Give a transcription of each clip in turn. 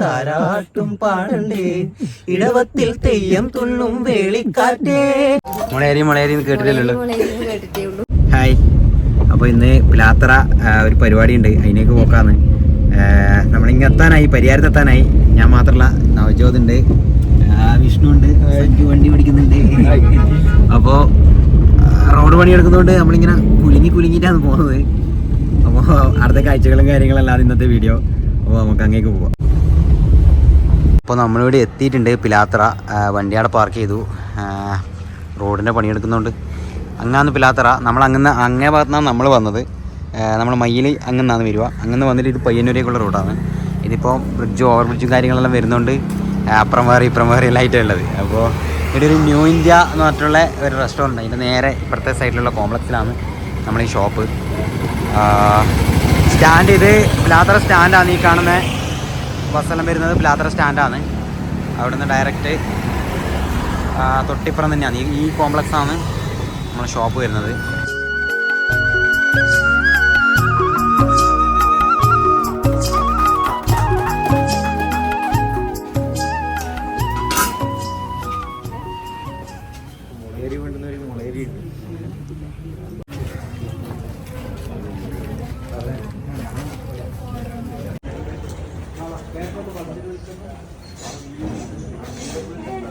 താരാട്ടും പാടണ്ടേ. ഇടവത്തിൽ തെയ്യം തുള്ളും വേളിക്കാറ്റേ. മുളേരി മുളേരി ഹായ്. അപ്പോൾ ഇന്ന് പിലാത്തറ ഒരു പരിപാടി ഉണ്ട് അതിനേക്ക് പോക്കാന്ന്. നമ്മളിങ്ങെത്താനായി പരിഹാരത്തെത്താനായി ഞാൻ മാത്രമല്ല നവജോത് ഉണ്ട് വിഷ്ണു ഉണ്ട് സഞ്ജു വണ്ടി പിടിക്കുന്നുണ്ട് അപ്പോൾ റോഡ് പണി എടുക്കുന്നതുകൊണ്ട് നമ്മളിങ്ങനെ കുലുങ്ങി കുലുങ്ങിയിട്ടാണ് പോകുന്നത്. അപ്പോൾ അടുത്ത കാഴ്ചകളും കാര്യങ്ങളും അല്ലാതെ ഇന്നത്തെ വീഡിയോ അപ്പോൾ നമുക്ക് അങ്ങേക്ക് പോവാം. അപ്പോൾ നമ്മളിവിടെ എത്തിയിട്ടുണ്ട്. പിലാത്ര വണ്ടി അവിടെ പാർക്ക് ചെയ്തു. റോഡിന്റെ പണിയെടുക്കുന്നതുകൊണ്ട് അങ്ങാന്ന് പിലാത്തറ നമ്മൾ അങ്ങനെ അങ്ങേ ഭാഗത്തുനിന്നാണ് നമ്മൾ വന്നത്. നമ്മൾ മയ്യിൽ അങ്ങനാണ് വരിക. അങ്ങനെ വന്നിട്ട് ഇത് പയ്യന്നൂരേക്കുള്ള റോഡാണ്. ഇതിപ്പോൾ ബ്രിഡ്ജും ഓവർ ബ്രിഡ്ജും കാര്യങ്ങളെല്ലാം വരുന്നുണ്ട്. അപ്പുറം വേറെ ഇപ്പുറം വേറെ എല്ലാം ആയിട്ടുള്ളത് അപ്പോൾ ഇവിടെ ഒരു ന്യൂ ഇന്ത്യ എന്ന് പറഞ്ഞിട്ടുള്ള ഒരു റെസ്റ്റോറന്റ് അതിന്റെ നേരെ ഇപ്പുറത്തെ സൈഡിലുള്ള കോംപ്ലക്സിലാണ് നമ്മൾ ഈ ഷോപ്പ് സ്റ്റാൻഡ് ഇത് പിലാത്തറ സ്റ്റാൻഡാണ് ഈ കാണുന്ന. ബസ്സെല്ലാം വരുന്നത് പിലാത്തറ സ്റ്റാൻഡാണ്. അവിടുന്ന് ഡയറക്റ്റ് തൊട്ടിപ്പുറം തന്നെയാണ്. ഈ- കോംപ്ലക്സാണ് നമ്മുടെ ഷോപ്പ് വരുന്നത്.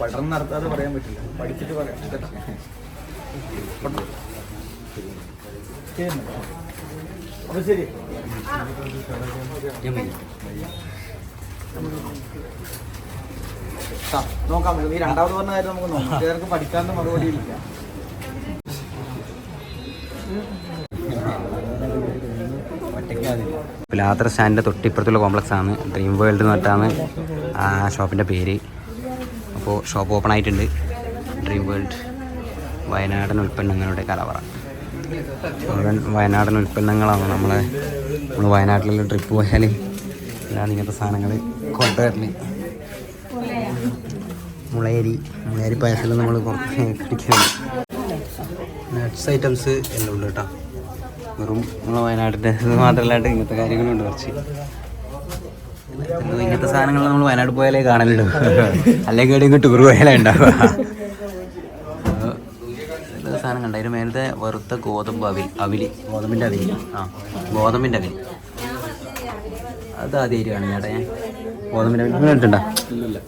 പഠനം നടത്താതെ പറയാൻ പറ്റില്ല. പഠിച്ചിട്ട് പറയാം. അപ്പൊ ശരി. നോക്കാം. ഈ രണ്ടാമത് പറഞ്ഞ കാര്യം നമുക്ക് നോക്കാം. ചിലർക്ക് പഠിക്കാണ്ട് മറുപടി ഇല്ല പിലാത്തറ സ്റ്റാൻഡിന്റെ തൊട്ടിപ്പുറത്തുള്ള കോംപ്ലക്സ് ആണ് ഡ്രീം വേൾഡ് എന്ന് പറഞ്ഞിട്ടാണ് ആ ഷോപ്പിന്റെ പേര്. അപ്പോൾ ഷോപ്പ് ഓപ്പൺ ആയിട്ടുണ്ട്. ഡ്രീം വേൾഡ് വയനാടൻ ഉൽപ്പന്നങ്ങളുടെ കലവറ. മുഴുവൻ വയനാടൻ ഉൽപ്പന്നങ്ങളാണ് നമ്മളെ നമ്മൾ വയനാട്ടിലുള്ള ട്രിപ്പ് പോയാൽ എല്ലാം ഇങ്ങനത്തെ സാധനങ്ങൾ കൊണ്ടുവരൽ. മുളയരി മുളയരി പായസം നമ്മൾ കുറച്ച് കടിക്കുന്നത് നട്ട്സ് ഐറ്റംസ് എല്ലാം ഉണ്ട് കേട്ടോ. വെറും നമ്മളെ വയനാട്ടിന്റെ മാത്രമല്ലാണ്ട് ഇങ്ങനത്തെ കാര്യങ്ങളുണ്ട് കുറച്ച്. ഇങ്ങനത്തെ സാധനങ്ങൾ നമ്മൾ വയനാട് പോയാലേ കാണലുള്ളൂ. അല്ലെങ്കിൽ എവിടെയെങ്കിലും ടൂർ പോയാലേ ഉണ്ടാവുക. സാധനം കണ്ട മേലത്തെ വറുത്ത ഗോതമ്പ് അവിൽ അവിലി ഗോതമ്പിന്റെ അവിലി. ആ ഗോതമ്പിന്റെ അവിലി. അത് ആദ്യമായിട്ടാണ് ചേട്ടാ ഞാൻ. ഗോതമ്പിന്റെ ഇല്ലല്ല.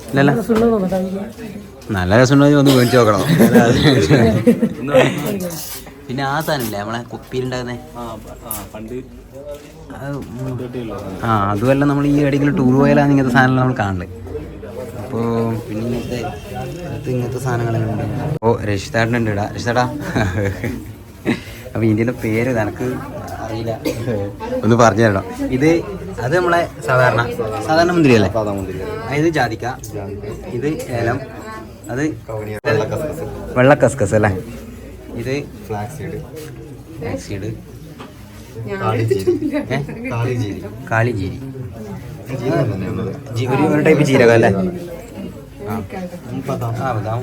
നല്ല രസമുണ്ടോ ഒന്ന് മേടിച്ച് നോക്കണം. പിന്നെ ആ സാധനമില്ലേ നമ്മളെ കുപ്പിയിലുണ്ടാകുന്നേ ആ അതുമല്ല നമ്മൾ ഈ ഇടയ്ക്കുള്ള ടൂർ പോയാലാണ് ഇങ്ങനത്തെ സാധനം നമ്മൾ കാണൽ. അപ്പോൾ പിന്നെ ഇങ്ങനത്തെ ഇങ്ങനത്തെ സാധനങ്ങളെല്ലാം ഉണ്ട്. ഓ രക്ഷിതാട്ടുണ്ട് ഇടാ രക്ഷിതാടാ അപ്പോൾ ഇതിന്റെ പേര് നിനക്ക് അറിയില്ല. ഒന്ന് പറഞ്ഞു തരണം. ഇത് അത് നമ്മളെ സാധാരണ സാധാരണ മുന്തിരി അല്ലേ? ഇത് ജാതിക്ക ഇത് ഏലം അത് വെള്ള കസ്കസ് അല്ലേ? ഇത് ഫ്ലാക്സീഡ് സീഡ് കാളിജീരി ജീരി കാളിജീരി കാളിജീരി ജി- ഒരു ഒരു ടൈപ്പ് ജീരകം അല്ലേ? ആ. ആ ബദാം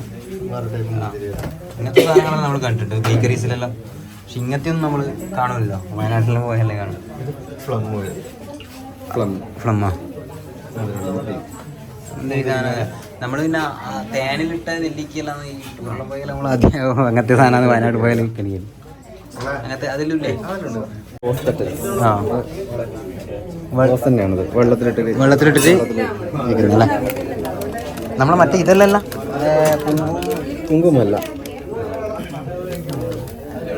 ഇങ്ങനത്തെ സാധനങ്ങളെല്ലാം നമ്മൾ കണ്ടിട്ടുണ്ട് ബേക്കറീസിലെല്ലാം. പക്ഷെ ഇങ്ങനത്തെ ഒന്നും നമ്മൾ കാണുമല്ലോ വയനാട്ടിലും പോയല്ലേ കാണും ഫ്ലം ഓയിൽ ഫ്ലം ഫ്ലമ്മ നമ്മൾ പിന്നെ തേനിലിട്ട നെല്ലിക്കെല്ലാം ഈ ടൂറിലും പോയാൽ നമ്മൾ അങ്ങനത്തെ സാധനമാണ് വയനാട് പോയാലും അങ്ങനത്തെ അതിലില്ലേ ആ. വെള്ളത്തിലിട്ടിട്ട് നമ്മളെ മറ്റേ ഇതല്ലല്ല. കുങ്കുമല്ല.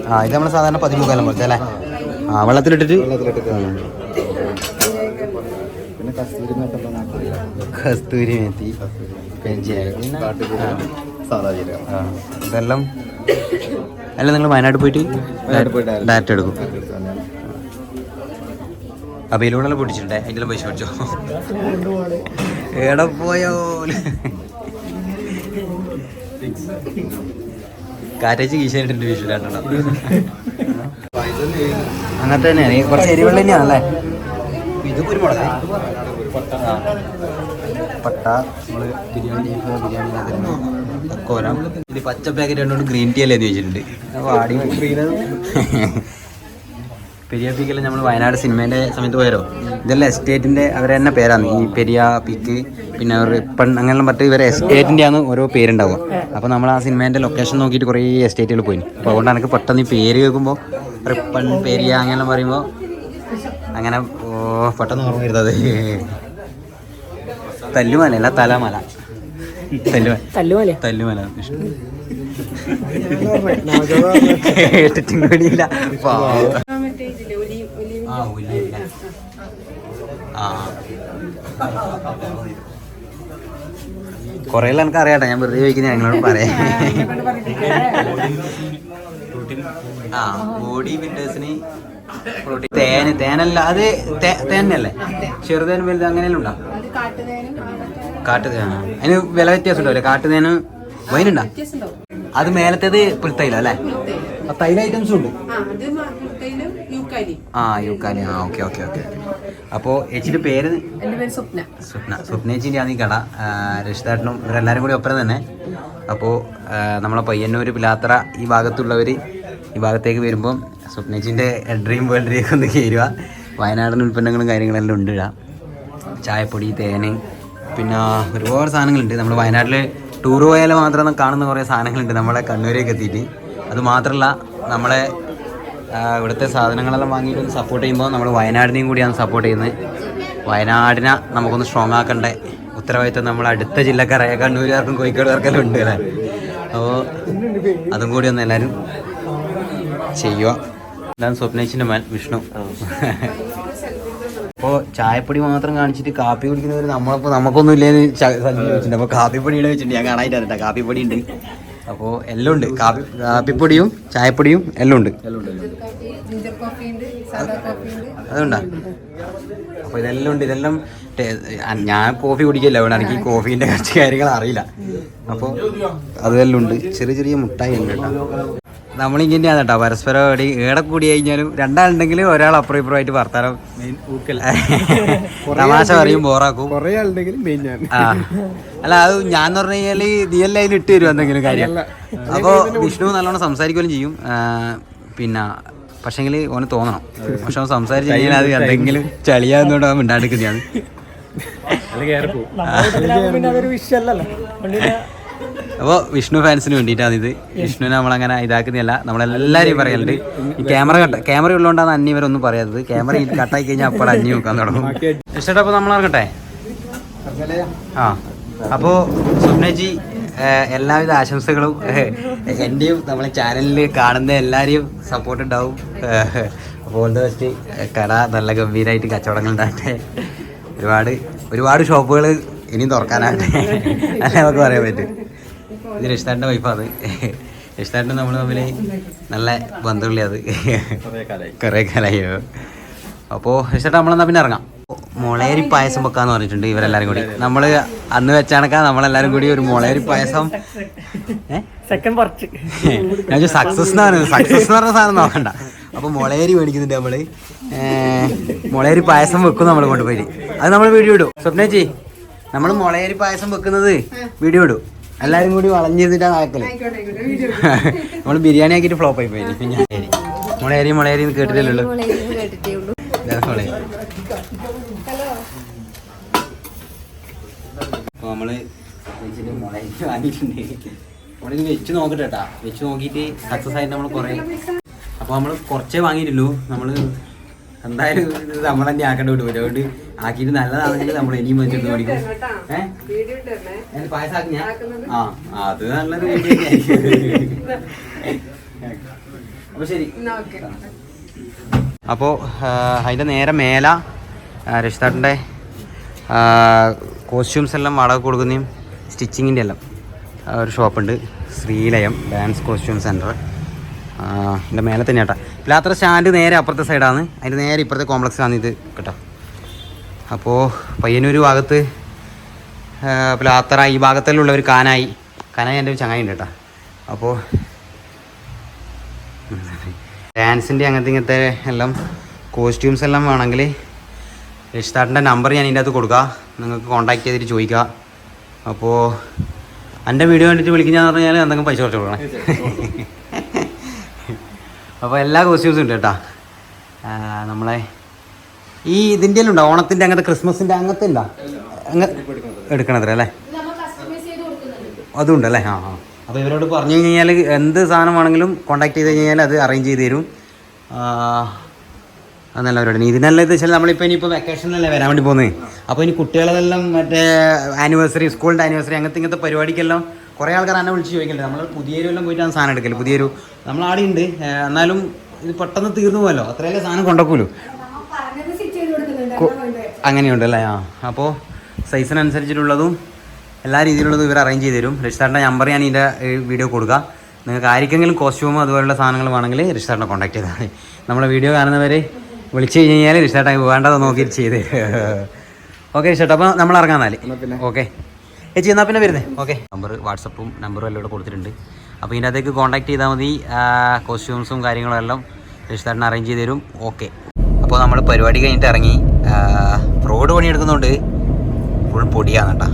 ആ ഇത് നമ്മൾ സാധാരണ പതിമുക്കാലം പോലത്തെ അല്ലേ? ആ വെള്ളത്തിലിട്ടിട്ട്? വെള്ളത്തിലിട്ട് പിന്നെ കസ്തൂരി കസ്തൂരി മെത്തി സാധാ ജീരകം ഇതെല്ലാം? അല്ല നിങ്ങൾ വയനാട് പോയിട്ട് ഡയറക്റ്റ് എടുക്കും. അപ്പോൾ ഇതിലൂടെ പൊട്ടിച്ചിട്ടുണ്ടേ. അതിന്റെ പൈസ പഠിച്ചോ എവിടെ പോയോ? കാറ്റേച്ച് കീശായിട്ടുണ്ട് വിഷുലാട്ടോ അങ്ങനത്തെ തന്നെയാണ്. കുറച്ച് എരിവെള്ള തന്നെയാണല്ലേ? ഇത് കുരുമുളക്. പട്ട നമ്മൾ ബിരിയാണി ബീഫ് ബിരിയാണി തക്കോലം ഇത് പച്ച പാക്കറ്റ് രണ്ടോണ്ട് ഗ്രീൻ ടീ അല്ലേ എന്ന് ചോദിച്ചിട്ടുണ്ട്. ആടി പെരിയ നമ്മൾ വയനാട് സിനിമേന്റെ സമയത്ത് പോയാലോ ഇതെല്ലാം എസ്റ്റേറ്റിന്റെ അവരെ തന്നെ പേരാണ്. ഈ പെരിയ പിക്ക് പിന്നെ റിപ്പൺ അങ്ങനെയുള്ള മറ്റു ഇവരെ എസ്റ്റേറ്റിന്റെ ആണ് ഓരോ പേരുണ്ടാവുക. അപ്പോൾ നമ്മൾ ആ സിനിമേന്റെ ലൊക്കേഷൻ നോക്കിയിട്ട് കുറേ എസ്റ്റേറ്റുകൾ പോയി. അപ്പോൾ അതുകൊണ്ട് എനിക്ക് പെട്ടെന്ന് ഈ പേര് കേൾക്കുമ്പോൾ റിപ്പൺ പെരിയ അങ്ങനെല്ലാം പറയുമ്പോൾ അങ്ങനെ പെട്ടെന്ന് ഓർമ്മ വരുന്നത് തല്ലുമല അല്ല തലമല. തല്ലുമല. തല്ലുമല. തല്ലുമല. വിഷ്ണു കേട്ടിട്ടും കൂടിയില്ല പാവം. ആ ഒലിയില്ല ആ. കൊറേ എനിക്ക് അറിയാട്ടെ ഞാൻ വെറുതെ ചോദിക്കുന്ന ഞങ്ങളോട് പറയാം ആ ബോഡി ബിൽഡേഴ്സിന് പ്രോട്ടീൻ തേന് തേനല്ല അത് തേനല്ലേ? ചെറുതേൻ വലുത് അങ്ങനെയല്ല ഉണ്ടോ? കാട്ടുതേന അതിന് വില വ്യത്യാസം ഉണ്ടാവില്ലേ കാട്ടുതേന് വൈനുണ്ടോ? അത് മേലത്തേത് പുൽത്തൈല അല്ലേ? ആ തൈല ഐറ്റംസ് ഉണ്ട്. ആ യൂക്കാലി. ആ ഓക്കെ ഓക്കെ ഓക്കെ അപ്പോൾ ചേച്ചിയുടെ പേര്? സ്വപ്ന. സ്വപ്ന. സ്വപ്നേച്ചിന്റെ ആണ് ഈ കട. രക്ഷിതാട്ടനും ഇവരെല്ലാവരും കൂടി ഒപ്പം തന്നെ. അപ്പോ നമ്മളെ പയ്യന്നൂർ പിലാത്ര ഈ ഭാഗത്തുള്ളവർ ഈ ഭാഗത്തേക്ക് വരുമ്പം സ്വപ്നേച്ചിന്റെ ഡ്രീം വേൾഡിലേക്ക് ഒന്ന് കയറുക വയനാടൻ ഉൽപ്പന്നങ്ങളും കാര്യങ്ങളെല്ലാം ഉണ്ട് ഇടാം ചായപ്പൊടി തേന് പിന്നെ ഒരുപാട് സാധനങ്ങളുണ്ട്. നമ്മൾ വയനാട്ടിൽ ടൂർ പോയാൽ മാത്രം കാണുന്ന കുറേ സാധനങ്ങളുണ്ട് നമ്മളെ കണ്ണൂരേക്ക് എത്തിയിട്ട്. അത് മാത്രമല്ല നമ്മളെ ഇവിടുത്തെ സാധനങ്ങളെല്ലാം വാങ്ങിയിട്ട് സപ്പോർട്ട് ചെയ്യുമ്പോൾ നമ്മൾ വയനാടിനെയും കൂടിയാണ് സപ്പോർട്ട് ചെയ്യുന്നത്. വയനാടിനെ നമുക്കൊന്ന് സ്ട്രോങ് ആക്കണ്ടേ? ഉത്തരവാദിത്തം നമ്മൾ അടുത്ത ജില്ലക്കാരായ കണ്ണൂരുകാർക്കും കോഴിക്കോടുകാർക്കെല്ലാം ഉണ്ട് അല്ലേ? അപ്പോൾ അതും കൂടി ഒന്ന് എല്ലാവരും ചെയ്യുക. ഇതാണ് സ്വപ്നേശിന്റെ മാൻ വിഷ്ണു. അപ്പോൾ ചായപ്പൊടി മാത്രം കാണിച്ചിട്ട് കാപ്പി കുടിക്കുന്നവർ നമ്മളിപ്പോൾ നമുക്കൊന്നും ഇല്ലേന്ന് ച- അപ്പൊ അപ്പോൾ കാപ്പിപ്പൊടിയുടെ വെച്ചിട്ടുണ്ട്. ഞാൻ കാണാനായിട്ട് കാപ്പിപ്പൊടി ഉണ്ട്. അപ്പോൾ എല്ലാം ഉണ്ട്. കാപ്പി കാപ്പിപ്പൊടിയും ചായപ്പൊടിയും എല്ലാം ഉണ്ട്. അതുകൊണ്ടാ. അപ്പോൾ ഇതെല്ലാം ഉണ്ട്. ഇതെല്ലാം ഞാൻ കോഫി കുടിക്കില്ല. അവിടെ എനിക്ക് കോഫീന്റെ കുറച്ച് കാര്യങ്ങൾ അറിയില്ല. അപ്പോൾ അതെല്ലാം ഉണ്ട്. ചെറിയ ചെറിയ മുട്ടായി ഉണ്ട് കേട്ടോ. നമ്മളിങ്ങനെയാണ് കേട്ടോ പരസ്പരം എവിടെ ഏടെ കൂടി കഴിഞ്ഞാലും രണ്ടാളുണ്ടെങ്കിൽ ഒരാൾ അപ്പുറം ഇപ്പുറമായിട്ട് വർത്താനം തമാശ പറയും ബോറാക്കും. കൊറേ ആളുണ്ടെങ്കിലും മെയിൻ ഞാൻ. അല്ല അത് ഞാൻ പറഞ്ഞു കഴിഞ്ഞാൽ നീയല്ല അതിന് ഇട്ട് തരും എന്തെങ്കിലും കാര്യം? അപ്പൊ വിഷ്ണു നല്ലോണം സംസാരിക്കുകയും ചെയ്യും. പിന്നെ പക്ഷെങ്കിൽ ഓന് തോന്നണം. പക്ഷെ അവൻ സംസാരിച്ച് കഴിഞ്ഞാൽ അത് എന്തെങ്കിലും ചളിയാകുന്നോണ്ട് അവൻ മിണ്ടാണ്ടിരിക്കുന്നതാണ്. അപ്പോൾ വിഷ്ണു ഫാൻസിന് വേണ്ടിയിട്ടാണ് ഇത്. വിഷ്ണുവിനെ നമ്മളങ്ങനെ ഇതാക്കുന്നില്ല നമ്മളെല്ലാവരെയും പറയലുണ്ട്. ഈ ക്യാമറ കട്ട ക്യാമറ ഉള്ളതുകൊണ്ടാണ് അന്നി ഇവരൊന്നും പറയാത്തത്. ക്യാമറ കട്ടായി കഴിഞ്ഞാൽ അപ്പോൾ അന്നി നോക്കാൻ തുടങ്ങും. ഇഷ്ടപ്പെട്ട അപ്പോൾ നമ്മൾ ഇറങ്ങട്ടെ ആ. അപ്പോൾ സ്വപ്നജി എല്ലാവിധ ആശംസകളും എന്റെയും എന്റെയും നമ്മളെ ചാനലിൽ കാണുന്ന എല്ലാവരെയും സപ്പോർട്ട് ഉണ്ടാവും. അപ്പോൾ ദ ബെസ്റ്റ് കട നല്ല ഗംഭീരമായിട്ട് കച്ചവടങ്ങൾ ഉണ്ടാകട്ടെ. ഒരുപാട് ഒരുപാട് ഷോപ്പുകൾ ഇനിയും തുറക്കാനാകട്ടെ. അല്ല നമുക്ക് പറയാൻ പറ്റും. ഇത് രക്ഷിതാട്ടിന്റെ വൈഫാണ് രക്ഷിതാട്ടിന് നമ്മൾ തമ്മിൽ നല്ല ബന്ധമുള്ള അത് കുറേ കാലമായോ അപ്പോൾ രക്ഷിതാട്ട് നമ്മളെന്നാ പിന്നെ ഇറങ്ങാം. മുളയരി പായസം വെക്കാന്ന് പറഞ്ഞിട്ടുണ്ട് ഇവരെല്ലാരും കൂടി. നമ്മൾ അന്ന് വെച്ചാണക്ക നമ്മളെല്ലാരും കൂടി ഒരു മുളയരി പായസം. ഞാൻ സക്സസ് എന്നാണ് സക്സസ് എന്ന് പറഞ്ഞ സാധനം നോക്കണ്ട. അപ്പൊ മുളയരി മേടിക്കുന്നുണ്ട് നമ്മൾ. മുളയരി പായസം വെക്കും നമ്മൾ കൊണ്ടുപോയി അത് നമ്മൾ വീഡിയോ ഇടും. സ്വപ്നേച്ചി നമ്മൾ മുളയരി പായസം വെക്കുന്നത് വീഡിയോ ഇടും. എല്ലാരും കൂടി വളഞ്ഞിരുന്നിട്ടാ ആക്കൽ നമ്മൾ ബിരിയാണി ആക്കിട്ട് ഫ്ലോപ്പ് ആയി പോയി. പിന്നെ മുളയരി മുളയരി എന്ന് കേട്ടിട്ടില്ലല്ലോ അപ്പോൾ നമ്മൾ മുളക് വാങ്ങിയിട്ടുണ്ട് നമ്മളിത് വെച്ച് നോക്കട്ടെ കേട്ടാ വെച്ച് നോക്കിയിട്ട് സക്സസ് ആയിട്ട് നമ്മൾ കുറേ അപ്പോൾ നമ്മൾ കുറച്ചേ വാങ്ങിയിട്ടുള്ളൂ. നമ്മൾ എന്തായാലും ഇത് നമ്മൾ തന്നെ ആക്കേണ്ടി വിട്ടു അതുകൊണ്ട് ആക്കിയിട്ട് നല്ലതാണെങ്കിൽ നമ്മൾ ഇനിയും വെച്ചിട്ട് പഠിക്കും. ഏഹ് ഞാൻ പായസം ആക്കി ഞാൻ? ആ അത് നല്ലൊരു വീഡിയോ ആയിരിക്കും. അപ്പോൾ ശരി. അപ്പോൾ അതിന്റെ നേരെ മേല രക്ഷിതാട്ടിന്റെ കോസ്റ്റ്യൂംസ് എല്ലാം വാടക കൊടുക്കുന്നതും സ്റ്റിച്ചിങ്ങിന്റെ എല്ലാം. ആ, ഒരു ഷോപ്പുണ്ട് ശ്രീലയം ഡാൻസ് കോസ്റ്റ്യൂം സെന്റർ എന്റെ മേലെ തന്നെ കേട്ടോ ഇല്ലാത്ത സ്റ്റാൻഡ് നേരെ അപ്പുറത്തെ സൈഡാണ് അതിന്റെ നേരെ ഇപ്പുറത്തെ കോംപ്ലക്സാണ് ഇത് കേട്ടോ. അപ്പോൾ പയ്യന്നൂർ ഭാഗത്ത് പ്ലാത്തറ ഈ ഭാഗത്തെല്ലാം ഉള്ളവർ കാനായി. കാനായി എന്റെ ഒരു ചങ്ങായി ഉണ്ട് കേട്ടോ. അപ്പോൾ ഡാൻസിന്റെ അങ്ങനത്തെ ഇങ്ങനത്തെ എല്ലാം കോസ്റ്റ്യൂംസ് എല്ലാം വേണമെങ്കിൽ രക്ഷിതാട്ടിന്റെ നമ്പർ ഞാൻ ഇതിന്റെ അകത്ത് കൊടുക്കുക നിങ്ങൾക്ക് കോൺടാക്ട് ചെയ്തിട്ട് ചോദിക്കുക അപ്പോൾ എന്റെ വീഡിയോ കണ്ടിട്ട് വിളിക്കുന്നതെന്ന് പറഞ്ഞാൽ എന്തെങ്കിലും പൈസ കുറച്ച് കൊടുക്കണം. അപ്പോൾ എല്ലാ കോസ്റ്റ്യൂംസും ഉണ്ട് കേട്ടോ. നമ്മളെ ഈ ഇതിന്റെ ഉണ്ടോ ഓണത്തിന്റെ അങ്ങനത്തെ ക്രിസ്മസിന്റെ അങ്ങനത്തെ അങ്ങ എടുക്കണത്ര അല്ലേ? അതും ഉണ്ടല്ലേ ആ ആ. അപ്പോൾ ഇവരോട് പറഞ്ഞു കഴിഞ്ഞാൽ എന്ത് സാധനം വേണമെങ്കിലും കോൺടാക്ട് ചെയ്ത് കഴിഞ്ഞാൽ അത് അറേഞ്ച് ചെയ്ത് തരും. ആ, അവരോട് ഇതിനെല്ലാം ഇത് വെച്ചാൽ നമ്മളിപ്പോൾ ഇനിയിപ്പോൾ വെക്കേഷനിലല്ലേ വരാൻ വേണ്ടി പോകുന്നത് അപ്പോൾ ഇനി കുട്ടികളെല്ലാം മറ്റേ ആനിവേഴ്സറി സ്കൂളിന്റെ ആനിവേഴ്സറി അങ്ങനത്തെ ഇങ്ങനത്തെ പരിപാടിക്കെല്ലാം കുറേ ആൾക്കാർ എന്നെ വിളിച്ച് ചോദിക്കണ്ടേ നമ്മൾ പുതിയൊരു എല്ലാം പോയിട്ടാണ് സാധനം എടുക്കൽ. പുതിയൊരു നമ്മൾ ആടെ ഉണ്ട് എന്നാലും ഇത് പെട്ടെന്ന് തീർന്നു പോയല്ലോ അത്രയല്ലേ സാധനം കൊണ്ടുപോകുമല്ലോ അങ്ങനെയുണ്ട് അല്ലേ ആ അപ്പോൾ സൈസിനനുസരിച്ചിട്ടുള്ളതും എല്ലാ രീതിയിലുള്ളതും ഇവർ അറേഞ്ച് ചെയ്ത് തരും. രജിസ്റ്റാറിന്റെ നമ്പർ ഞാൻ ഇതിന്റെ വീഡിയോ കൊടുക്കുക നിങ്ങൾക്ക് ആർക്കെങ്കിലും കോസ്റ്റ്യൂമോ അതുപോലുള്ള സാധനങ്ങൾ വേണമെങ്കിൽ രജിസ്റ്റാറിനെ കോൺടാക്ട് ചെയ്താൽ മതി. നമ്മളെ വീഡിയോ കാണുന്നവരെ വിളിച്ചു കഴിഞ്ഞ് കഴിഞ്ഞാൽ രജിസ്റ്റാർട്ട് വേണ്ടത് നോക്കി ചെയ്ത് ഓക്കെ രജിസ്റ്റാർട്ട് അപ്പോൾ നമ്മൾ ഇറങ്ങാൻ നാല് ഓക്കെ ചേച്ചി എന്നാൽ പിന്നെ വരുന്നേ? ഓക്കെ നമ്പർ വാട്സപ്പും നമ്പറും എല്ലാം ഇവിടെ കൊടുത്തിട്ടുണ്ട്. അപ്പോൾ ഇതിന്റെ അകത്തേക്ക് കോൺടാക്ട് ചെയ്താൽ മതി. കോസ്റ്റ്യൂംസും കാര്യങ്ങളും എല്ലാം രജിസ്റ്റാറിന് അറേഞ്ച് ചെയ്ത് തരും. ഓക്കെ അപ്പോൾ നമ്മൾ പരിപാടി കഴിഞ്ഞിട്ട് ഇറങ്ങി. റോഡ് പണിയെടുക്കുന്നുണ്ട്. ഫുൾ പൊടിയാണ് കേട്ടോ.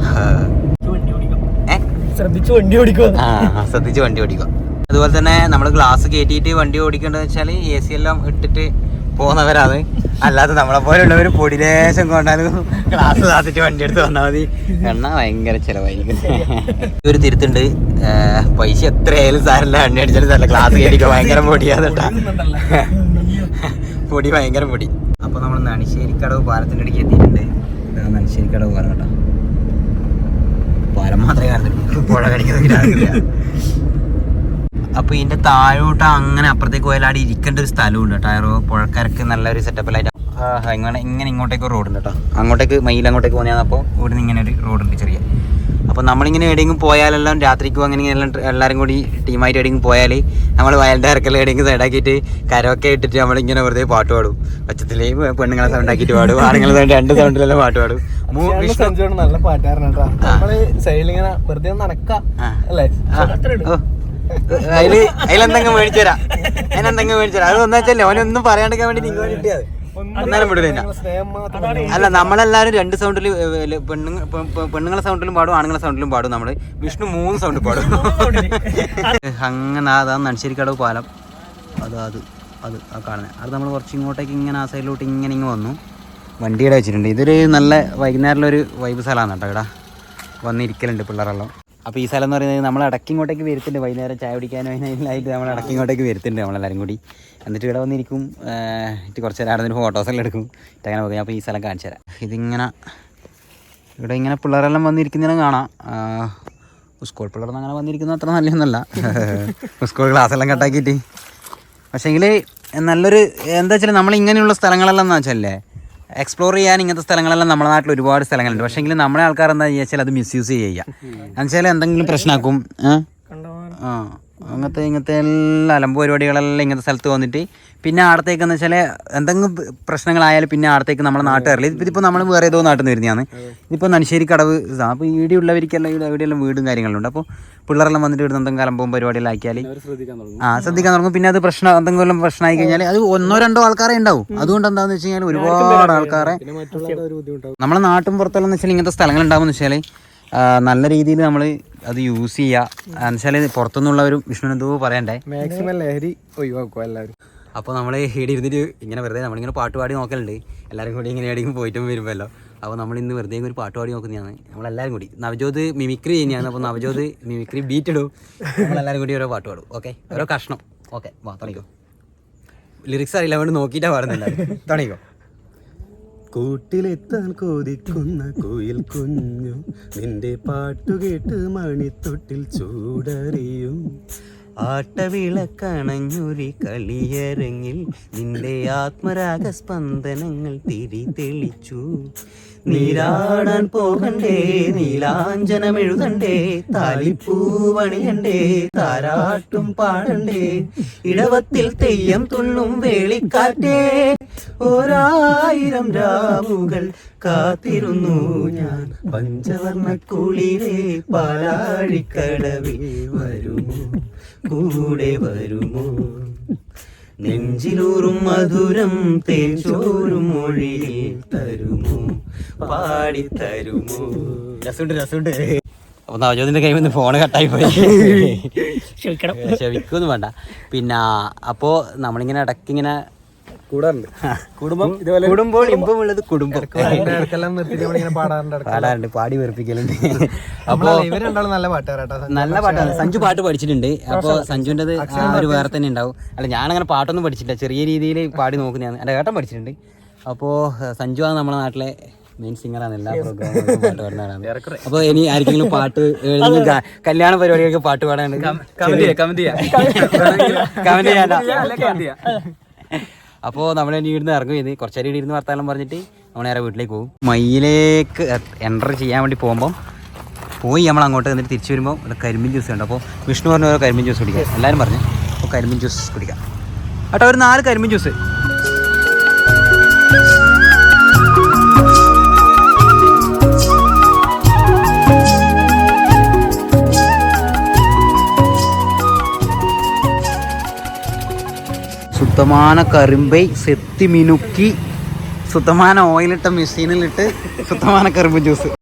ശ്രദ്ധിച്ചു വണ്ടി ഓടിക്കും. ആ ശ്രദ്ധിച്ച് വണ്ടി ഓടിക്കുക അതുപോലെ തന്നെ നമ്മൾ ഗ്ലാസ് കയറ്റിയിട്ട് വണ്ടി ഓടിക്കേണ്ടത് വെച്ചാൽ എ സി എല്ലാം ഇട്ടിട്ട് പോകുന്നവരാണ്. അല്ലാതെ നമ്മളെ പോലുള്ളവർ പൊടിലേശം കൊണ്ടാലും ഗ്ലാസ് താത്തിട്ട് വണ്ടി എടുത്ത് വന്നാൽ മതി. എണ്ണ ഭയങ്കര ചിലവായിരിക്കും. ഒരു തിരുത്തുണ്ട്. പൈസ എത്രയായാലും സാരല്ല വണ്ടി അടിച്ചാലും സാരല്ല ഗ്ലാസ് കയറ്റിക്കോ. ഭയങ്കര പൊടിയാണ് കേട്ടോ. പൊടി ഭയങ്കര പൊടി. അപ്പോൾ നമ്മൾ നണിശ്ശേരിക്കടവ് പാലത്തിന്റെ അടിക്ക് എത്തിയിട്ടുണ്ട്. ഇതാണ് നണിശ്ശേരിക്കടവ് പാലം കേട്ടോ. പാലം മാത്രമേ കണ്ടിട്ടുള്ളൂ അപ്പൊ ഇതിന്റെ താഴോട്ട് അങ്ങനെ അപ്പുറത്തേക്ക് പോയാൽ അവിടെ ഇരിക്കേണ്ട ഒരു സ്ഥലമുണ്ട് ടയറോ പുഴക്കരക്ക് നല്ലൊരു സെറ്റപ്പിലായിട്ട് ഇങ്ങനെ ഇങ്ങനെ ഇങ്ങോട്ടേക്ക് ഉണ്ട് കേട്ടോ. അങ്ങോട്ടേക്ക് മയിൽ അങ്ങോട്ടേക്ക് പോകുന്നതാണ്. അപ്പോൾ ഇവിടെ നിന്ന് ഇങ്ങനെ ഒരു റോഡ് ഉണ്ട് ചെറിയ. അപ്പോൾ നമ്മളിങ്ങനെ എവിടെയെങ്കിലും പോയാലെല്ലാം രാത്രിക്കും അങ്ങനെ എല്ലാം എല്ലാവരും കൂടി ടീമായിട്ട് എവിടെയെങ്കിലും പോയാൽ നമ്മൾ വയലിന്റെ ഇറക്കൽ എവിടെയെങ്കിലും സൈഡാക്കിയിട്ട് കരമൊക്കെ ഇട്ടിട്ട് നമ്മളിങ്ങനെ വെറുതെ പാട്ട് പാടും. പച്ചത്തിൽ പെണ്ണുങ്ങളെ സൗണ്ട് ആക്കിയിട്ട് പാടും. ആണുങ്ങളെ സൗണ്ട് രണ്ട് സൗണ്ടിലെല്ലാം പാട്ട് പാടും. നല്ല പാട്ടുകാരൻ കേട്ടോ. നമ്മൾ സൈഡിലിങ്ങനെ വെറുതെ നടക്കാം. അല്ലേ. അതിൽ അതിലെന്തെങ്കിലും മേടിച്ചു തരാം. അതിനെന്തെങ്കിലും മേടിച്ചു തരാം. അത് ഒന്നാച്ചല്ലേ അവനൊന്നും പറയാണ്ടിരിക്കാൻ വേണ്ടി നിങ്ങൾ കിട്ടിയത് ഒന്നാലും വിടില്ല അല്ല നമ്മളെല്ലാരും രണ്ട് സൗണ്ടിൽ പെണ്ണുങ്ങൾ പെണ്ണുങ്ങളെ സൗണ്ടിലും പാടും ആണുങ്ങളെ സൗണ്ടിലും പാടും നമ്മൾ. വിഷ്ണു മൂന്ന് സൗണ്ട് പാടും. അങ്ങനെ അതാണ് നനശ്ശേരിക്കടവ് പാലം. അത് അത് അത് ആ കാണുന്നത് അത് നമ്മൾ കുറച്ച് ഇങ്ങോട്ടേക്ക് ഇങ്ങനെ ആ സൈഡിലോട്ട് ഇങ്ങനെ ഇങ്ങ് വന്നു. വണ്ടിയുടെ വെച്ചിട്ടുണ്ട്. ഇതൊരു നല്ല വൈകുന്നേരമുള്ളൊരു വൈബ് സ്ഥലമാണ് കേട്ടോ ഇവിടെ. വന്നിരിക്കലുണ്ട് പിള്ളേരെല്ലാം. അപ്പോൾ ഈ സ്ഥലം എന്ന് പറയുന്നത് നമ്മൾ ഇടക്കിങ്ങോട്ടേക്ക് വരുത്തിണ്ട് വൈകുന്നേരം ചായ കുടിക്കാനോ അതിനായിട്ട് നമ്മൾ ഇടക്കിങ്ങോട്ടേക്ക് വരുത്തുന്നുണ്ട് നമ്മളെല്ലാവരും കൂടി. എന്നിട്ട് ഇവിടെ വന്നിരിക്കും. കുറച്ച് നേരം അതിന് ഫോട്ടോസെല്ലാം എടുക്കും. അങ്ങനെ പോകും അപ്പോൾ ഈ സ്ഥലം കാണിച്ചു തരാം. ഇതിങ്ങനെ ഇവിടെ ഇങ്ങനെ പിള്ളേരെല്ലാം വന്നിരിക്കുന്നതിനും കാണാം. സ്കൂൾ പിള്ളേർ അങ്ങനെ വന്നിരിക്കുന്നത് അത്ര നല്ലതൊന്നുമല്ല സ്കൂൾ ക്ലാസ്സെല്ലാം കട്ടാക്കിയിട്ട് പക്ഷേങ്കിൽ നല്ലൊരു എന്താ വെച്ചാൽ നമ്മൾ ഇങ്ങനെയുള്ള സ്ഥലങ്ങളെല്ലാം എന്ന് വെച്ചല്ലേ എക്സ്പ്ലോർ ചെയ്യാൻ ഇങ്ങനത്തെ സ്ഥലങ്ങളെല്ലാം നമ്മുടെ നാട്ടിൽ ഒരുപാട് സ്ഥലങ്ങളുണ്ട്. എങ്കിലും നമ്മുടെ ആൾക്കാർ എന്താ വെച്ചാൽ അത് മിസ്യൂസ് ചെയ്യുക എന്നുവെച്ചാൽ എന്തെങ്കിലും പ്രശ്നമാക്കും. ആ. അങ്ങനത്തെ ഇങ്ങനത്തെ എല്ലാ അലമ്പ് പരിപാടികളെല്ലാം ഇങ്ങനത്തെ സ്ഥലത്ത് വന്നിട്ട് പിന്നെ ആടത്തേക്ക് എന്ന് വെച്ചാൽ എന്തെങ്കിലും പ്രശ്നങ്ങളായാലും പിന്നെ ആടത്തേക്ക് നമ്മുടെ നാട്ടുകാരില്ല ഇതിപ്പോൾ നമ്മൾ വേറെ ഏതോ നാട്ടിൽ നിന്ന് വരുന്നതാണ്. ഇതിപ്പോൾ നനശ്ശേരി കടവ് അപ്പോൾ ഈടി ഉള്ളവർക്കെല്ലാം ഇവിടെ എവിടെയെല്ലാം വീടും കാര്യങ്ങളുണ്ട്. അപ്പോൾ പിള്ളേരെല്ലാം വന്നിട്ട് ഇവിടെ എന്തെങ്കിലും അലമ്പവും പരിപാടിയെല്ലാം ആക്കിയാൽ ആ ശ്രദ്ധിക്കാൻ തുടങ്ങും. പിന്നെ അത് പ്രശ്നം എന്തെങ്കിലും പ്രശ്നമായി കഴിഞ്ഞാൽ അത് ഒന്നോ രണ്ടോ ആൾക്കാരെ ഉണ്ടാവും. അതുകൊണ്ട് എന്താണെന്ന് വെച്ച് കഴിഞ്ഞാൽ ഒരുപാട് ആൾക്കാരെ നമ്മളെ നാട്ടും പുറത്തെല്ലാം വെച്ചാൽ ഇങ്ങനത്തെ സ്ഥലങ്ങൾ ഉണ്ടാകുമെന്ന് വെച്ചാൽ നല്ല രീതിയിൽ നമ്മൾ അത് യൂസ് ചെയ്യുക എന്നുവെച്ചാൽ പുറത്തുനിന്നുള്ളവരും വിഷ്ണു എന്തോ പറയണ്ടേ. മാക്സിമം ലഹരി ഒഴിവാക്കുക എല്ലാവരും. അപ്പോൾ നമ്മൾ ഇവിടെ ഇരുന്നിട്ട് ഇങ്ങനെ വെറുതെ നമ്മളിങ്ങനെ പാട്ട് പാടി നോക്കലുണ്ട്. എല്ലാവരും കൂടി ഇങ്ങനെ എവിടെയും പോയിട്ടും വരുമല്ലോ അപ്പോൾ നമ്മൾ ഇന്ന് വെറുതെ ഒരു പാട്ട് പാടി നോക്കുന്നതാണ്. നമ്മളെല്ലാവരും കൂടി. നവജോത് മിമിക്രി ചെയ്യുന്നതാണ്. അപ്പോൾ നവജോത് മിമിക്രി ബീറ്റ് ഇടും. നമ്മളെല്ലാവരും കൂടി ഓരോ പാട്ട് പാടും. ഓക്കെ ഓരോ കഷ്ണം. ഓക്കെ വാ തുടങ്ങിക്കോ. ലിറിക്സ് അറിയില്ല വേണ്ടി നോക്കിയിട്ടാണ് പാടുന്നില്ല തുടങ്ങിക്കോ. കൂട്ടിലെത്താൻ കൊതിക്കുന്ന കുയിൽ കുഞ്ഞു നിന്റെ പാട്ടു കേട്ട് മണിത്തൊട്ടിൽ ചൂടറിയും. ആട്ടവിളക്കണഞ്ഞൊരു കളിയരങ്ങിൽ നിന്റെ ആത്മരാഗ സ്പന്ദനങ്ങൾ തിരി തെളിച്ചു നീരാടാൻ പോകണ്ടേ നീലാഞ്ചനം എഴുതണ്ടേ താലിപ്പൂവണിയണ്ടേ താരാട്ടും പാടണ്ടേ ഇടവത്തിൽ തെയ്യം തുള്ളും വേളിക്കാറ്റേ. ഓരായിരം രാവുകൾ കാത്തിരുന്നു ഞാൻ. പഞ്ചവർണ കുളിരേ പാലാഴിക്കടവിൽ വരുമോ? കൂടെ വരുമോ? നെഞ്ചിലൂറും മധുരം തേച്ചോറും മൊഴിയിൽ തരുമോ? പാടി തരുമോ? രസമുണ്ട് രസമുണ്ട്. അപ്പൊ നവജോതിന്റെ കൈ നിന്ന് ഫോൺ കട്ടായി പോയി. ക്ഷമിക്കണം. ക്ഷമിക്കൊന്നും വേണ്ട. പിന്നെ അപ്പോ നമ്മളിങ്ങനെ ഇടയ്ക്ക് ഇങ്ങനെ കൂടാറുണ്ട്. കുടുംബം കുടുംബം ഇമ്പമുള്ളത് കുടുംബം പാടാറുണ്ട് പാടി വെറുപ്പിക്കലുണ്ട്. അപ്പോ നല്ല പാട്ടുകാരാട്ടോ നല്ല പാട്ടാണ്. സഞ്ജു പാട്ട് പഠിച്ചിട്ടുണ്ട്. അപ്പോൾ സഞ്ജുവിന്റെത് ആ ഒരു വേറെ തന്നെ ഉണ്ടാവും. അല്ല ഞാൻ അങ്ങനെ പാട്ടൊന്നും പഠിച്ചിട്ടില്ല. ചെറിയ രീതിയിൽ പാടി നോക്കുന്നതാണ്. എന്റെ ഏട്ടൻ പഠിച്ചിട്ടുണ്ട്. അപ്പോൾ സഞ്ജു ആണ് നമ്മുടെ നാട്ടിലെ മെയിൻ സിംഗറാണ് എല്ലാ പ്രോഗ്രാമും പാട്ട് പാടുന്നതാണ്. അപ്പോൾ ഇനി ആർക്കെങ്കിലും പാട്ട് കല്യാണ പരിപാടികൾക്ക് പാട്ട് പാടാനുണ്ട്? കമന്റ് ചെയ്യാൻ അപ്പോൾ നമ്മൾ ഇനി ഇവിടുന്ന് ഇറങ്ങും. ചെയ്ത് കുറച്ചേരം ഇവിടെ ഇരുന്ന് വർത്താനം പറഞ്ഞിട്ട് നമ്മൾ നേരെ വീട്ടിലേക്ക് പോകും. മയിലേക്ക് എന്റർ ചെയ്യാൻ വേണ്ടി പോകുമ്പം പോയി നമ്മൾ അങ്ങോട്ട് എന്നിട്ട് തിരിച്ചു വരുമ്പോൾ ഇവിടെ കരിമ്പിൻ ജ്യൂസ് ഉണ്ട് അപ്പോൾ വിഷ്ണു പറഞ്ഞ ഓരോ കരിമ്പിൻ ജ്യൂസ് കുടിക്കാം. എല്ലാവരും പറഞ്ഞു. അപ്പോൾ കരിമ്പിൻ ജ്യൂസ് കുടിക്കാം. കേട്ടോ ഒരു നാല് കരിമ്പിൻ ജ്യൂസ് സുത്തമാന കറിമ്പൈ സെത്തി മിനുക്കി സുത്തമാന ഓയിലിട്ട മെഷീനിലിട്ട് സുത്തമാന കറിമ്പ് ജ്യൂസ്